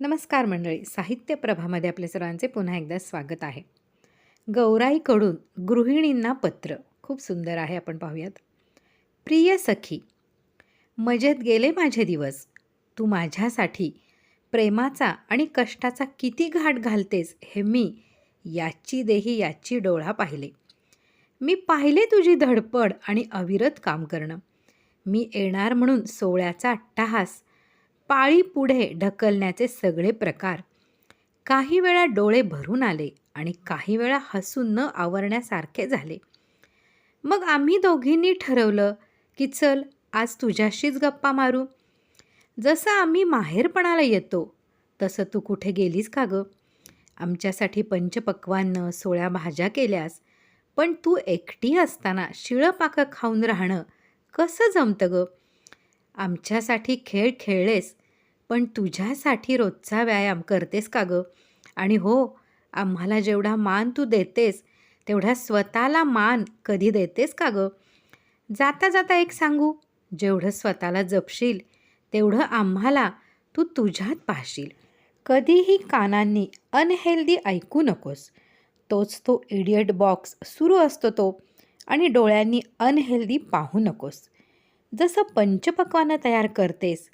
नमस्कार मंडळी साहित्य प्रभामध्ये आपल्या सर्वांचे पुन्हा एकदा स्वागत आहे. गौराईकडून गृहिणींना पत्र. खूप सुंदर आहे आपण पाहूयात. प्रिय सखी मजेत गेले माझे दिवस. तू माझ्यासाठी प्रेमाचा आणि कष्टाचा किती घाट घालतेस हे मी याची देही याची डोळा पाहिले. मी पाहिले तुझी धडपड आणि अविरत काम करणं. मी येणार म्हणून सोहळ्याचा अट्टाहास पाळी पुढे ढकलण्याचे सगळे प्रकार. काही वेळा डोळे भरून आले आणि काही वेळा हसून न आवरण्यासारखे झाले. मग आम्ही दोघींनी ठरवलं की चल आज तुझ्याशीच गप्पा मारू. जसं आम्ही माहेरपणाला येतो तसं तू कुठे गेलीस का गं? आमच्यासाठी पंचपक्वानं सोळ्या भाज्या केल्यास पण तू एकटी असताना शिळं पाकं खाऊन राहणं कसं जमतं गं? आमच्यासाठी खेळ खेळलेस पण तुझ्यासाठी रोजचा व्यायाम करतेस का गं? आणि हो आम्हाला जेवढा मान तू देतेस तेवढा स्वतःला मान कधी देतेस का गं? जाता जाता एक सांगू जेवढं स्वतःला जपशील तेवढं आम्हाला तू तुझ्यात पाहशील. कधीही कानांनी अनहेल्दी ऐकू नकोस. तोच तो इडियट बॉक्स सुरू असतो तो आणि डोळ्यांनी अनहेल्दी पाहू नकोस. जसं पंचपक्वानं तयार करतेस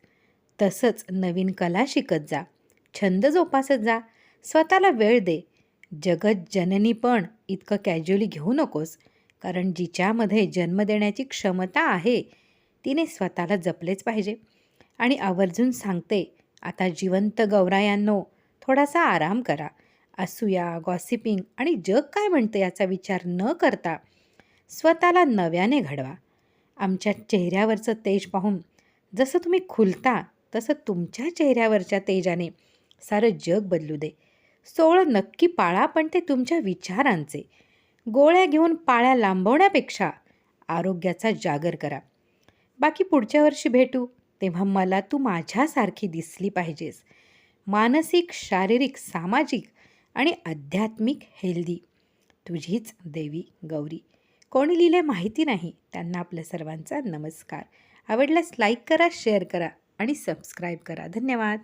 तसंच नवीन कला शिकत जा छंद जोपासत जा स्वतःला वेळ दे. जगत जननी पण इतकं कॅज्युअली घेऊ नकोस कारण जिच्यामध्ये जन्म देण्याची क्षमता आहे तिने स्वतःला जपलेच पाहिजे. आणि आवर्जून सांगते आता जिवंत गौरायांनो थोडासा आराम करा. असूया गॉसिपिंग आणि जग काय म्हणतं याचा विचार न करता स्वतःला नव्याने घडवा. आमच्या चेहऱ्यावरचं तेज पाहून जसं तुम्ही खुलता तसं तुमच्या चेहऱ्यावरच्या तेजाने सारं जग बदलू दे. सोळं नक्की पाळा पण ते तुमच्या विचारांचे. गोळ्या घेऊन पाळ्या लांबवण्यापेक्षा आरोग्याचा जागर करा. बाकी पुढच्या वर्षी भेटू तेव्हा मला तू माझ्यासारखी दिसली पाहिजेस. मानसिक शारीरिक सामाजिक आणि आध्यात्मिक हेल्दी. तुझीच देवी गौरी. कोणी लिहिले माहिती नाही त्यांना आपल्या सर्वांचा नमस्कार. आवडल्यास लाईक करा शेअर करा आणि सबस्क्राईब करा. धन्यवाद.